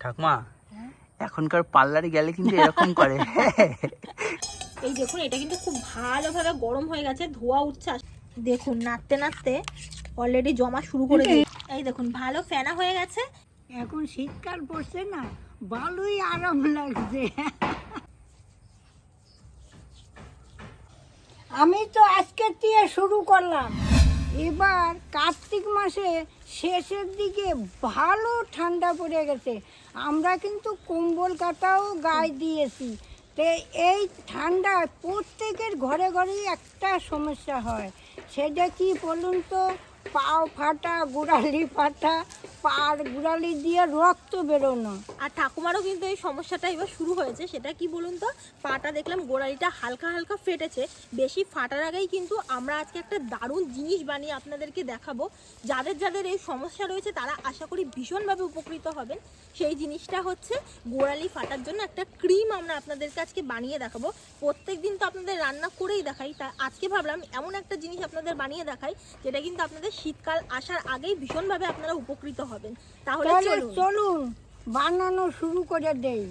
ঠাকুমা হ্যাঁ? এখনকার পার্লারে গেলে কিন্তু এরকম করে। এই দেখুন এটা কিন্তু খুব ভালোভাবে গরম হয়ে গেছে ধোয়া উঠছে। দেখুন নাড়তে নাড়তে অলরেডি জমা শুরু করে দিয়েছে। এই দেখুন ভালো ফেনা হয়ে গেছে। এখন শীতকাল পড়ছে না ভালোই আরাম লাগছে। আমি তো আজকে দিয়ে শুরু করলাম। এবার কার্তিক মাসে শেষের দিকে ভালো ঠান্ডা পড়ে গেছে। আমরা কিন্তু কম্বল কাটাও গায়ে দিয়েছি। তো এই ঠান্ডা প্রত্যেকের ঘরে ঘরেই একটা সমস্যা হয়। সেটা কি বলুন তো? পাও ফাটা, গোড়ালি ফাটা, পার গোড়ালি দিয়ে রক্ত বেরোনো। আর ঠাকুমারও কিন্তু এই সমস্যাটা এবার শুরু হয়েছে, সেটা কি বলুন তো? পাটা দেখলাম গোড়ালিটা হালকা হালকা ফেটেছে। বেশি ফাটার আগেই কিন্তু আমরা আজকে একটা দারুণ জিনিস বানিয়ে আপনাদেরকে দেখাবো। যাদের যাদের এই সমস্যা রয়েছে, তারা আশা করি ভীষণভাবে উপকৃত হবেন। সেই জিনিসটা হচ্ছে গোড়ালি ফাটার জন্য একটা ক্রিম আমরা আপনাদেরকে আজকে বানিয়ে দেখাবো। প্রত্যেক দিন তো আপনাদের রান্না করেই দেখাই, তা আজকে ভাবলাম এমন একটা জিনিস আপনাদের বানিয়ে দেখাই, যেটা কিন্তু আপনাদের শীতকাল আসার আগেই ভীষণভাবে আপনারা উপকৃত হবেন। তাহলে চলুন। বানানো শুরু করে দেই।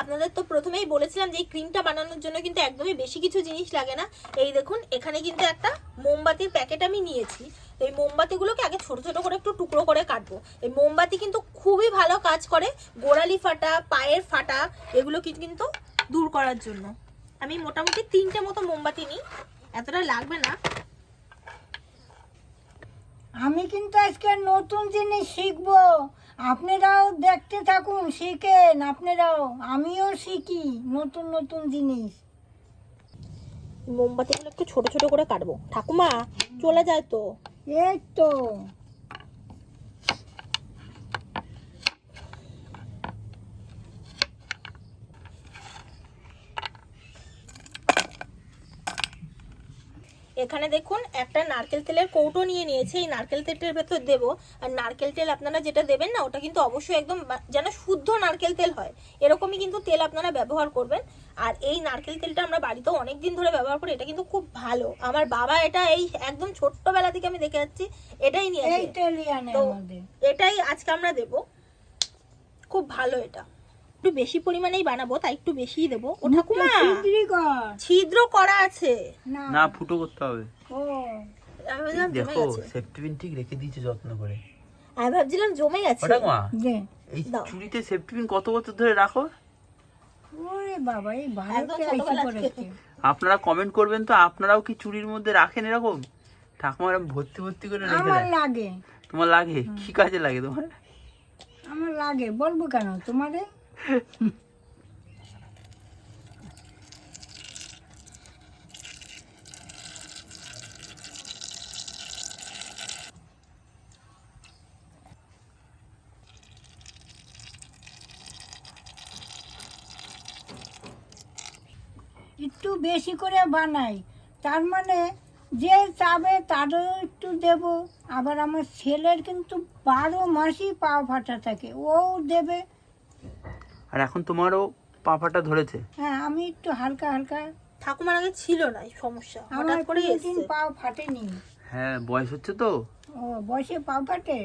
আপনাদের তো প্রথমেই বলেছিলাম যে এই ক্রিমটা বানানোর জন্য কিন্তু একদমই বেশি কিছু জিনিস লাগে না। এই দেখুন এখানে কিন্তু একটা মোমবাতির প্যাকেট আমি নিয়েছি। তো এই মোমবাতিগুলোকে আগে ছোট ছোট করে একটু টুকরো করে কাটবো। এই মোমবাতি কিন্তু খুবই ভালো কাজ করে গোড়ালি ফাটা পায়ের ফাটা এগুলো কিন্তু দূর করার জন্য। আমি মোটামুটি তিনটে মতো মোমবাতি নিই। এতটা লাগবে না। আমি কিন্তু আজকে নতুন জিনিস শিখব। আপনারাও দেখতে থাকুন শিখেন আপনারাও। আমিও শিখি নতুন নতুন জিনিস। মোমবাতিগুলো একটু ছোট ছোট করে কাটবো। ঠাকুমা চলে যায় তো। এই তো। এখানে দেখুন একটা নারকেল তেলের কৌটো নিয়ে নিয়েছে। এই নারকেল তেলটার ভেতর দেবো। আর নারকেল তেল আপনারা যেটা দেবেন না ওটা কিন্তু অবশ্যই একদম যেন শুদ্ধ নারকেল তেল হয়। এরকমই কিন্তু তেল আপনারা ব্যবহার করবেন। আর এই নারকেল তেলটা আমরা বাড়িতেও অনেক দিন ধরে ব্যবহার করি এটা কিন্তু খুব ভালো। আমার বাবা এটা এই একদম ছোট্টবেলা থেকে আমি দেখে যাচ্ছি এটাই তো এটাই আজকে আমরা দেব। খুব ভালো এটা। একটু বেশি পরিমাণেই বানাবো তাই একটু বেশিই দেবো। ও ঠাকুমা ছিদ্র করা আছে। না। না ফুটো করতে হবে। দেখো গেছে। সেফটিপিন ঠিক রেখে দিয়েছে যত্ন করে। আমি ভাবছিলাম জমে গেছে। ওটা মা এই দাও। চুড়িতে সেফটিপিন কত বছর ধরে রাখো? ওরে বাবা এই। আপনারা কমেন্ট করবেন তো আপনারাও কি চুড়ির মধ্যে রাখেন এরকম? ঠাকুমার ভর্তি ভর্তি করে রেখে দেয়। লাগে। তোমার লাগে? কি কাজে লাগে তোমার? আমার লাগে বলব কেন? তোমারে একটু বেশি করে বানাই। তার মানে যে চাবে তারও একটু দেব। আবার আমার ছেলের কিন্তু বারো মাসই পা ফাটা থাকে। ও দেবে আর এখন তোমারও পাফাটা ধরেছে? হ্যাঁ আমি একটু হালকা হালকা ঠাকুমার আগে ছিল না এই সমস্যা হঠাৎ করে কোনোদিন পা পাও ফাটেনি। হ্যাঁ বয়স হচ্ছে তো? ও বয়সে পা ফাটে?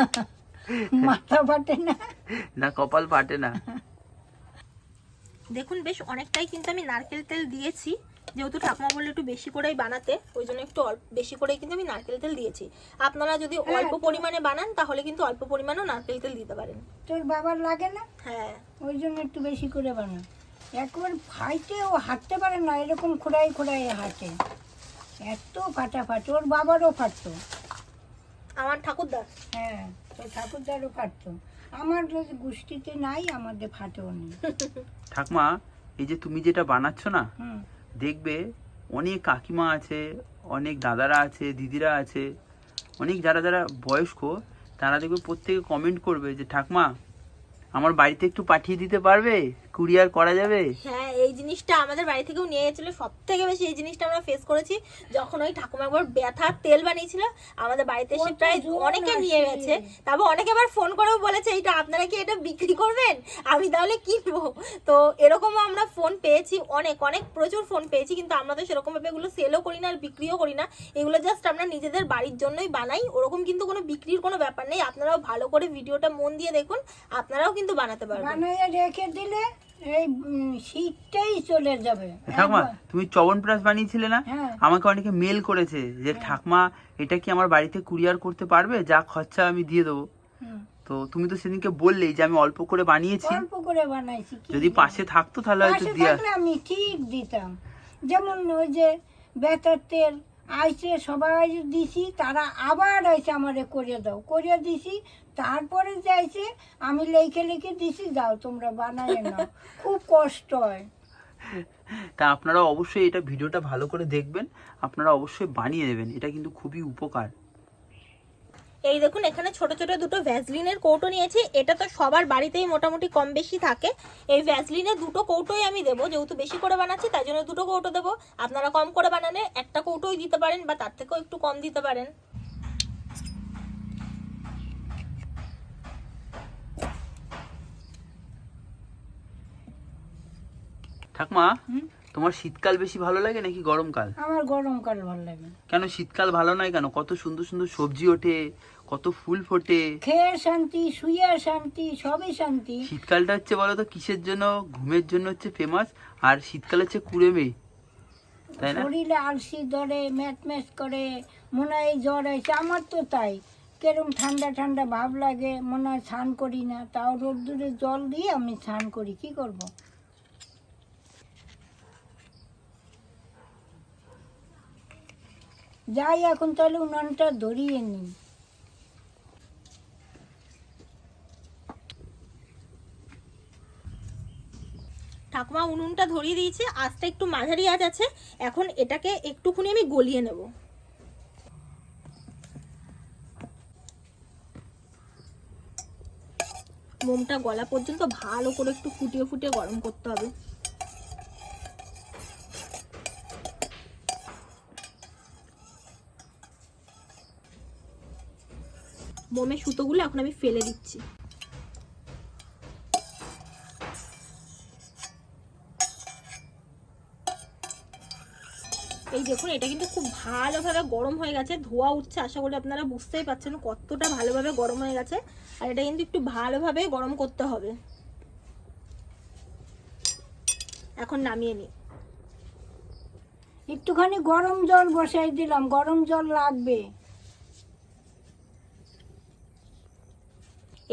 মাথা ফাটে না? না কপাল ফাটে না। দেখুন বেশ অনেকটাই কিন্তু আমি নারকেল তেল দিয়েছি। যেহেতু ঠাকুমা বললে একটু বেশি করেই বানাতে ওই জন্য একটু অল্প বেশি করেই কিন্তু আমি নারকেল তেল দিয়েছি। আপনারা যদি হ্যাঁ, অল্প পরিমাণে বানান তাহলে কিন্তু অল্প পরিমাণেও নারকেল তেল দিতে পারেন। তোর বাবার লাগে না? হ্যাঁ। ওই জন্য একটু বেশি করে বানান। একবার ফাইটে ও হাঁটতে পারে না এরকম খোড়াই খোড়াই হাঁটে। এত ফাটাফাটি ওর বাবারও ফাটতো। আমার ঠাকুরদার? হ্যাঁ তোর ঠাকুরদারও ফাটতো। আমার গোষ্ঠীতে নাই আমাদের ফাটেও নেই ঠাকুমা এই যে তুমি যেটা বানাচ্ছ না হুম। দেখবে অনেক কাকিমা আছে, অনেক দাদারা আছে, দিদিরা আছে, অনেক যারা যারা বয়স্ক, তারা দেখবে প্রত্যেকে কমেন্ট করবে যে, ঠাকমা, আমার বাড়িতে একটু পাঠিয়ে দিতে পারবে? কুরিয়ার করা যাবে? হ্যাঁ এই জিনিসটা আমাদের বাড়ি থেকেও নিয়ে গেছিল। সব থেকে বেশি এই জিনিসটা আমরা ফেস করেছি যখন ওই ঠাকুমা একবার ব্যথার তেল বানিয়েছিল আমাদের বাড়িতে এসে প্রায় অনেকে নিয়ে গেছে। তারপর অনেকে আবার ফোন করেও বলেছে এটা আপনারা কি এটা বিক্রি করবেন? আমি তাহলে কিনবো। তো এরকমও আমরা ফোন পেয়েছি অনেক অনেক প্রচুর ফোন পেয়েছি কিন্তু আমরা তো সেরকম ভাবে এগুলো সেলও করি না আর বিক্রিও করি না। এগুলো জাস্ট আমরা নিজেদের বাড়ির জন্যই বানাই। ওরকম কিন্তু কোনো বিক্রির কোনো ব্যাপার নেই। আপনারাও ভালো করে ভিডিওটা মন দিয়ে দেখুন। আপনারাও কিন্তু বানাতে পারবেন। রেখে দিলে এই শীতটাই চলে যাবে। ঠাকুমা তুমি চবনপ্রাশ বানিয়েছিলে না? হ্যাঁ। আমাকে অনেকে মেল করেছে যে ঠাকমা এটা কি আমার বাড়িতে কুরিয়ার করতে পারবে? যা খরচা আমি দিয়ে দেবো। তো তুমি তো সেদিনকে বললেই যে আমি অল্প করে বানিয়েছি। অল্প করে বানাইছি যদি পাশে থাকতো তাহলে হয়তো দিয়া আমি ঠিক দিতাম। যেমন ওই যে বেতার তেল আইসে সবাই দিছি তারা আবার আইসে আমারে করে দাও করে দিছি তারপরে যাইছে আমি লেখে লেখে দিছি যাও তোমরা বানাই নাও। খুব কষ্ট হয়। তা আপনারা অবশ্যই এটা ভিডিওটা ভালো করে দেখবেন আপনারা অবশ্যই বানিয়ে দেবেন এটা কিন্তু খুবই উপকার। এই দেখুন এখানে ছোট ছোট দুটো ভ্যাসলিনের কৌটো নিয়েছি। এটা তো সবার বাড়িতেই মোটামুটি কম বেশি থাকে। এই ভ্যাসলিনের দুটো কৌটোই আমি দেবো যেহেতু বেশি করে বানাচ্ছি তাই জন্য দুটো কৌটো দেবো। আপনারা কম করে বানালে একটা কৌটোই দিতে পারেন বা তার থেকেও একটু কম দিতে পারেন। ঠাকমা? হুম? তোমার শীতকাল বেশি ভালো লাগে নাকি গরমকাল? আমার গরমকাল ভালো লাগে। কেন শীতকাল ভালো নয় কেন? কত সুন্দর সুন্দর সবজি ওঠে কত ফুল ফোটে। খেয়ে শান্তি শুয়ে শান্তি সবই শান্তি। শীতকালটা হচ্ছে বলো তো কিসের জন্য? ঘুমের জন্য হচ্ছে ফেমাস আর শীতকাল হচ্ছে কুড়েমে। তাই না? শরীরে আলসি ধরে ম্যাচ ম্যাচ করে মনে হয় জ্বর হয়েছে আমার তো তাই। কেরম ঠান্ডা ঠান্ডা ভাব লাগে মনে হয় স্নান করি না তাও রোদ্দুরে জল দিয়ে আমি স্নান করি কি করব? যাই, এখন তাহলে উনানটা ধরিয়ে নিই। ঠাকুমা উনুনটা ধরিয়ে দিয়েছে আজটা একটু মাঝারি আঁচ আছে। এখন এটাকে একটুখানি আমি গলিয়ে নেব। মোমটা গলা পর্যন্ত ভালো করে একটু ফুটিয়ে ফুটিয়ে গরম করতে হবে। মোমের সুতোগুলো এখন আমি ফেলে দিচ্ছি। এই দেখুন, এটা কিন্তু খুব ভালোভাবে গরম হয়ে গেছে, ধোয়া উঠছে, আশা করি আপনারা বুঝতেই পারছেন কতটা ভালোভাবে গরম হয়ে গেছে, আর এটা কিন্তু একটু ভালোভাবে গরম করতে হবে। এখন নামিয়ে নিই। একটুখানি গরম জল বসাই দিলাম, গরম জল লাগবে।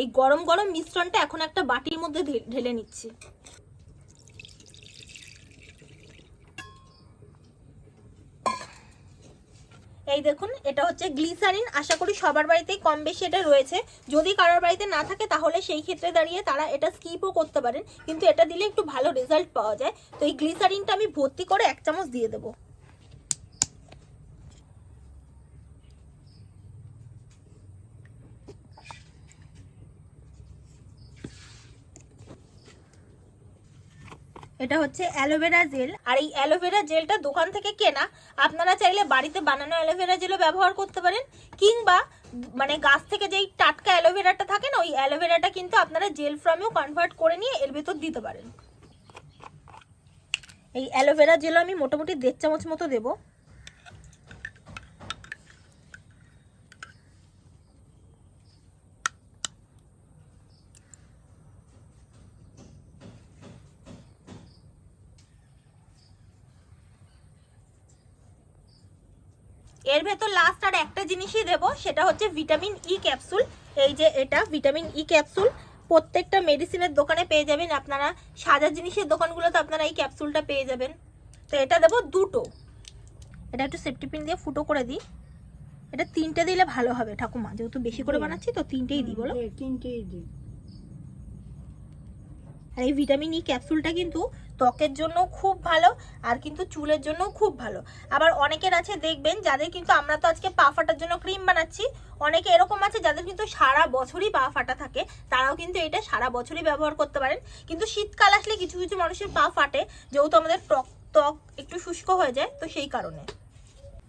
এই গরম গরম মিশ্রণটা এখন একটা বাটির মধ্যে ঢেলে নিচ্ছি। এই দেখুন, এটা হচ্ছে গ্লিসারিন। আশা করি সবার বাড়িতেই কম বেশি এটা রয়েছে। যদি কারোর বাড়িতে না থাকে, তাহলে সেই ক্ষেত্রে দাঁড়িয়ে তারা এটা স্কিপও করতে পারেন। কিন্তু এটা দিলে একটু ভালো রেজাল্ট পাওয়া যায়। তো এই গ্লিসারিনটা আমি ভর্তি করে এক চামচ দিয়ে দেবো। এটা হচ্ছে অ্যালোভেরা জেল। আর এই অ্যালোভেরা জেলটা দোকান থেকে কেনা, আপনারা চাইলে বাড়িতে বানানো অ্যালোভেরা জেলও ব্যবহার করতে পারেন, কিংবা মানে গাছ থেকে যেই টাটকা অ্যালোভেরাটা থাকে না, ওই অ্যালোভেরাটা কিন্তু আপনারা জেল ফ্রমেও কনভার্ট করে নিয়ে এর ভেতর দিতে পারেন। এই অ্যালোভেরা জেলও আমি মোটামুটি দেড় চামচ মতো দেবো। এর ভেতর লাস্ট আর একটা জিনিসই দেব সেটা হচ্ছে ভিটামিন ই ক্যাপসুল এই যে এটা ভিটামিন ই ক্যাপসুল প্রত্যেকটা মেডিসিনের দোকানে পেয়ে যাবেন। আপনারা সাজা জিনিসের দোকানগুলোতে আপনারা এই ক্যাপসুলটা পেয়ে যাবেন। তো এটা দেবো দুটো। এটা একটু সেফটি পিন দিয়ে ফুটো করে দিই। এটা তিনটে দিলে ভালো হবে ঠাকুমা। যেহেতু বেশি করে বানাচ্ছি তো তিনটেই দিই বলো। তিনটেই দিই। আর এই ভিটামিন ই ক্যাপসুলটা কিন্তু ত্বকের জন্য খুব ভালো আর কিন্তু চুলের জন্য খুব ভালো। আবার অনেকের আছে, দেখবেন যাদের কিন্তু আমরা তো আজকে পা ফাটার জন্য ক্রিম বানাচ্ছি, অনেকে এরকম আছে যাদের কিন্তু সারা বছরই পা ফাটা থাকে, তারাও কিন্তু এটা সারা বছরই ব্যবহার করতে পারেন। কিন্তু শীতকাল আসলে কিছু কিছু মানুষের পা ফাটে, যেহেতু আমাদের ত্বক ত্বক একটু শুষ্ক হয়ে যায়, তো সেই কারণে।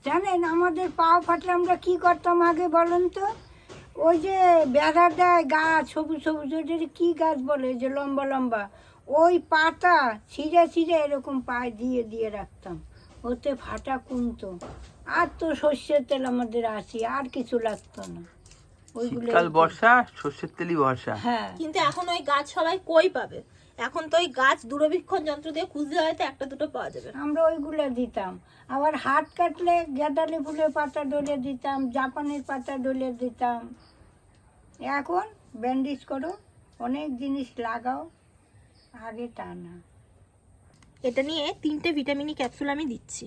জানেন, আমাদের পা ফাটলে আমরা কি করতাম আগে বলেন তো? ওই যে বেড়া দেয় গাছ, সবুজ সবুজ ওইটার কি গাছ বলে যে লম্বা লম্বা? ওই পাতা ছিঁড়ে ছিঁড়ে এরকম পায়ে দিয়ে দিয়ে রাখতাম। ওতে ফাটা কমতো। আর তো সর্ষের তেল আমাদের আসি আর কিছু লাগতো না। ওইগুলো শীতকাল বর্ষা সর্ষের তেলই ভরসা হ্যাঁ। কিন্তু এখন ওই গাছ সবাই কই পাবে? এখন তো ওই গাছ দূরবীক্ষণ যন্ত্র দিয়ে খুঁজলে হয়তো একটা দুটো পাওয়া যাবে। আমরা ওইগুলো দিতাম। আবার হাত কাটলে গেঁদালি ফুলের পাতা ডলে দিতাম জাপানের পাতা ডলে দিতাম। এখন ব্যান্ডেজ করো অনেক জিনিস লাগাও। আগে তা না এটা নিয়ে তিনটে ভিটামিনি ক্যাপসুল আমি দিচ্ছি।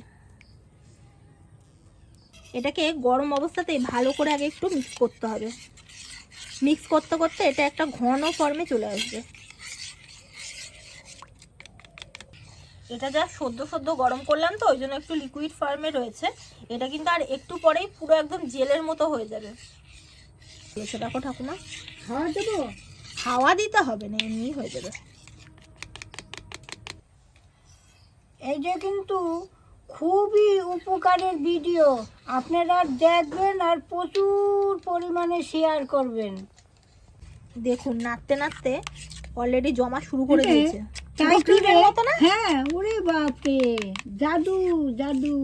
এটাকে গরম অবস্থাতেই ভালো করে আগে একটু মিক্স করতে হবে। মিক্স করতে করতে এটা একটা ঘন ফর্মে চলে আসবে। এটা যা সদ্য সদ্য গরম করলাম তো ওই জন্য একটু লিকুইড ফর্মে রয়েছে। এটা কিন্তু আর একটু পরেই পুরো একদম জেলের মতো হয়ে যাবে। দেখো ঠাকুমা। খাওয়া দেবো? হাওয়া দিতে হবে না এমনি হয়ে যাবে। এইটা কিন্তু খুবই উপকারের ভিডিও আপনারা দেখবেন আর প্রচুর পরিমাণে শেয়ার করবেন। দেখুন নাড়তে নাড়তে অলরেডি জমা শুরু করে এটা দিয়েছে। হ্যাঁ ওরে বাপরে জাদু জাদু।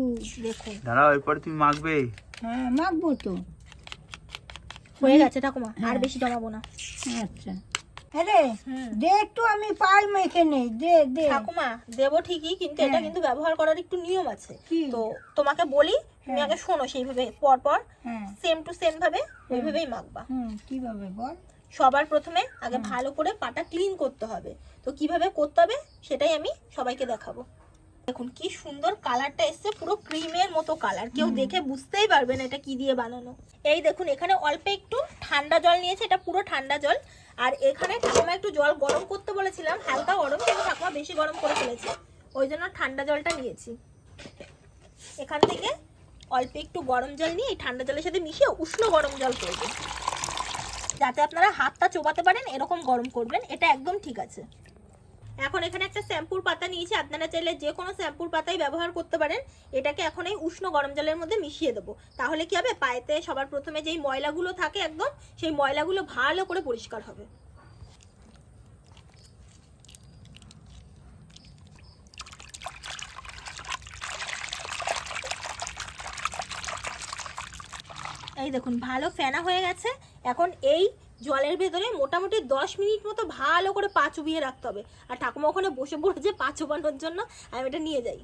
দেখুন। দাঁড়াও এরপরে তুমি মাখবে। হ্যাঁ মাখবো তো। হয়ে গেছে ঠাকুমা আর হ্যাঁ। বেশি জমাবো না। আচ্ছা। আরে। দে একটু আমি পাই মেখে নেই দে দে। ঠাকুমা দেবো ঠিকই কিন্তু এটা হ্যাঁ। কিন্তু ব্যবহার করার একটু নিয়ম আছে। তো তোমাকে বলি তুমি হ্যাঁ। আগে শোনো সেইভাবে পর পর সেম টু সেম ভাবে ওইভাবেই মাখবা। হুম কীভাবে বল? সবার প্রথমে আগে ভালো করে পাটা ক্লিন করতে হবে। তো কীভাবে করতে হবে সেটাই আমি সবাইকে দেখাবো। দেখুন কি সুন্দর কালারটা এসছে পুরো ক্রিমের মতো কালার। কেউ দেখে বুঝতেই পারবে না এটা কি দিয়ে বানানো। এই দেখুন এখানে অল্প একটু ঠান্ডা জল নিয়েছে এটা পুরো ঠান্ডা জল। আর এখানে ঠাকুমা একটু জল গরম করতে বলেছিলাম হালকা গরম কিন্তু ঠাকুমা বেশি গরম করে ফেলেছে। ওই জন্য ঠান্ডা জলটা নিয়েছি। এখান থেকে অল্প একটু গরম জল নিয়ে এই ঠান্ডা জলের সাথে মিশিয়ে উষ্ণ গরম জল করবেন যাতে আপনারা হাতটা চোবাতে পারেন এরকম গরম করবেন এটা একদম ঠিক আছে। এখন এখানে একটা শ্যাম্পুর পাতা নিয়েছি, আপনারা চাইলে যে কোনো শ্যাম্পুর পাতাই ব্যবহার করতে পারেন। এটাকে এখন এই উষ্ণ গরম জলের মধ্যে মিশিয়ে দেবো। তাহলে কি হবে? পায়েতে সবার প্রথমে যেই ময়লাগুলো থাকে একদম, সেই ময়লাগুলো ভালো করে পরিষ্কার হবে। এই দেখুন, ভালো ফেনা হয়ে গেছে। এখন এই জলের ভেতরে মোটামুটি দশ মিনিট মতো ভালো করে পা চুবিয়ে রাখতে হবে। আর ঠাকুমা ওখানে বসে পড়েছে পা চুবানোর জন্য আমি এটা নিয়ে যাই।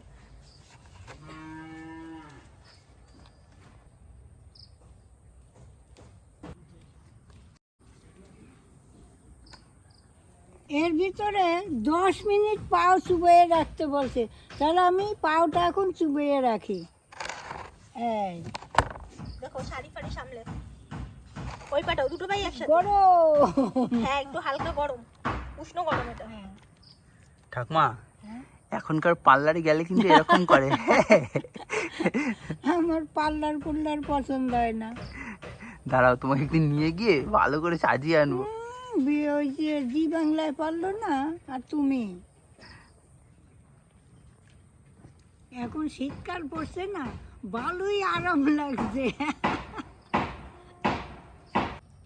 এর ভিতরে দশ মিনিট পাও চুবিয়ে রাখতে বলছে। তাহলে আমি পাওটা এখন চুবিয়ে রাখি। এই। দেখো শাড়ি ফাড়ি সামলে। ওই পাটাও দুটো পাই একসাথে। গরম! হ্যাঁ একটু হালকা গরম উষ্ণ গরম এটা। ঠাকুমা হ্যাঁ? এখনকার পার্লারে গেলে কিন্তু এরকম করে। আমার পার্লার পুল্লার পছন্দ হয় না। দাঁড়াও তোমাকে একদিন নিয়ে গিয়ে ভালো করে সাজিয়ে আনব। উম, বিয়ে ওই যে জি বাংলায় পারল না আর তুমি? এখন শীতকাল পড়ছে না ভালোই আরাম লাগছে।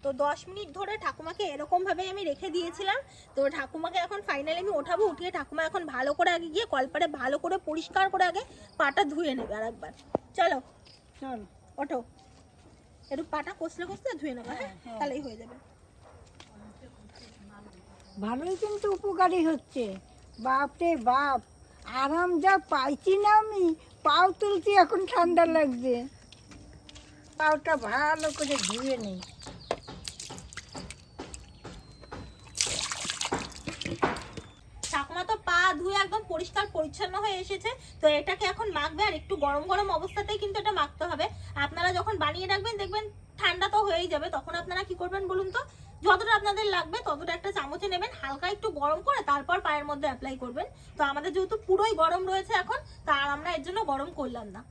তো দশ মিনিট ধরে ঠাকুমাকে এরকম ভাবে আমি রেখে দিয়েছিলাম। তো ঠাকুমাকে এখন ফাইনালি আমি ওঠাবো উঠিয়ে ঠাকুমা এখন ভালো করে আগে গিয়ে কলপারে ভালো করে পরিষ্কার করে আগে পাটা ধুয়ে নেবে আর একবার চলো চল। ওঠো। একটু পাটা কষলে কষলে ধুয়ে নেবে হ্যাঁ হ্যাঁ। তাহলেই হয়ে যাবে। ভালোই কিন্তু উপকারী হচ্ছে। বাপরে বাপ আরাম যা পাইছি না আমি পাও তুলছি এখন ঠান্ডা লাগছে। পাওটা ভালো করে ধুয়ে নেই ঠাকুমা তো পা ধুয়ে একদম পরিষ্কার পরিচ্ছন্ন হয়ে এসেছে। তো এটাকে এখন মাখবে আর একটু গরম গরম অবস্থাতেই কিন্তু এটা মাখতে হবে। আপনারা যখন বানিয়ে রাখবেন দেখবেন ঠান্ডা তো হয়েই যাবে। তখন আপনারা কি করবেন বলুন তো? যতটা আপনাদের লাগবে ততটা একটা চামচে নেবেন হালকা একটু গরম করে তারপর পায়ের মধ্যে অ্যাপ্লাই করবেন। তো আমাদের যেহেতু পুরোই গরম রয়েছে এখন তার আমরা এর জন্য গরম করলাম না।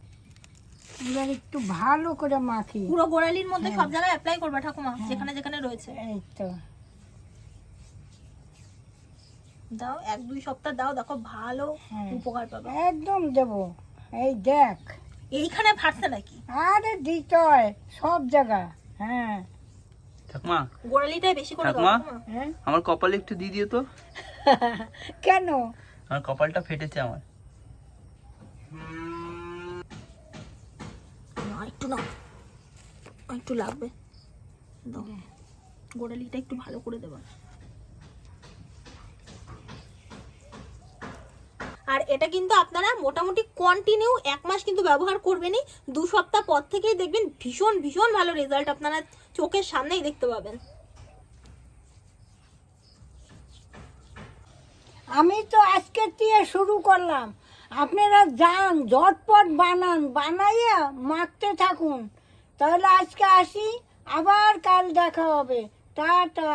এবার একটু ভালো করে মাখি পুরো গোড়ালির মধ্যে সব জায়গায় অ্যাপ্লাই করবে ঠাকুমা যেখানে যেখানে রয়েছে। এই তো। দাও। এক দুই সপ্তাহ দাও দেখো ভালো হ্যাঁ। উপকার পাবে। একদম দেব। এই দেখ। এইখানে ফাটছে নাকি? আরে দিতে হয় সব জায়গা। হ্যাঁ। ঠাকুমা। গোড়ালিটাই বেশি করে দাও ঠাকুমা? হ্যাঁ। আমার কপালে একটু দিয়ে দিও তো। কেন? আমার কপালটা ফেটেছে আমার। না একটু না একটু লাগবে। দাও। গোড়ালিটা একটু ভালো করে দেবা। আর এটা কিন্তু আপনারা মোটামুটি কন্টিনিউ এক মাস কিন্তু ব্যবহার করবেনই। দু সপ্তাহ পর থেকেই দেখবেন ভীষণ ভীষণ ভালো রেজাল্ট আপনারা চোখের সামনেই দেখতে পাবেন। আমি তো আজকের দিয়ে শুরু করলাম। আপনারা যান, ঝটপট বানান, বানাইয়া মাখতে থাকুন। তাহলে আজকে আসি, আবার কাল দেখা হবে। টাটা।